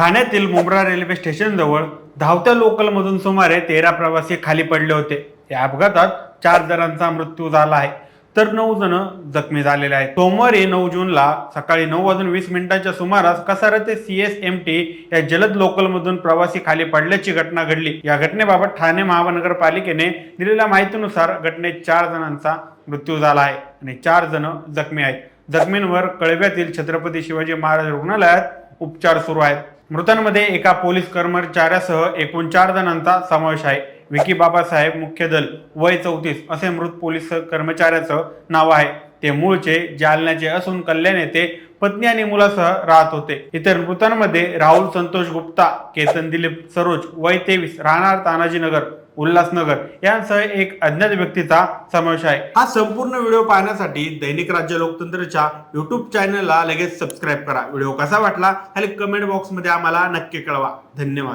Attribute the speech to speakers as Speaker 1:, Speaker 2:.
Speaker 1: ठाण्यातील Mumbra railway station जवळ धावत्या लोकलमधून सुमारे तेरा प्रवासी खाली पडले होते. या अपघातात चार जणांचा मृत्यू झाला आहे. तर नऊ जण जखमी झालेले आहेत. सोमवारी नऊ जूनला सकाळी नऊ वाजून वीस मिनिटांच्या सुमारास कसारा ते सी एस एम टी या जलद लोकलमधून प्रवासी खाली पडल्याची घटना घडली. या घटनेबाबत ठाणे महानगरपालिकेने दिलेल्या माहितीनुसार घटनेत चार जणांचा मृत्यू झाला आहे आणि चार जण जखमी आहेत. जखमींवर कळव्यातील छत्रपती शिवाजी महाराज रुग्णालयात उपचार सुरू आहेत. मृतांमध्ये एका पोलीस कर्मचाऱ्यासह एकूण चार जणांचा समावेश आहे. विकी बाबासाहेब मुख्य दल वय चौतीस असे मृत पोलीस कर्मचाऱ्याचं नाव आहे. ते मूळचे जालन्याचे असून कल्याण येथे पत्नी आणि मुलासह राहत होते. इतर मृतांमध्ये राहुल संतोष गुप्ता केतन दिलीप सरोज वय तेवीस राहणार तानाजीनगर उल्हासनगर यांसह एक अज्ञात व्यक्तीचा समावेश आहे. हा संपूर्ण व्हिडिओ पाहण्यासाठी दैनिक राज्य लोकतंत्रच्या युट्यूब चॅनलला लगेच सबस्क्राईब करा. व्हिडिओ कसा वाटला खाली कमेंट बॉक्समध्ये आम्हाला नक्की कळवा. धन्यवाद.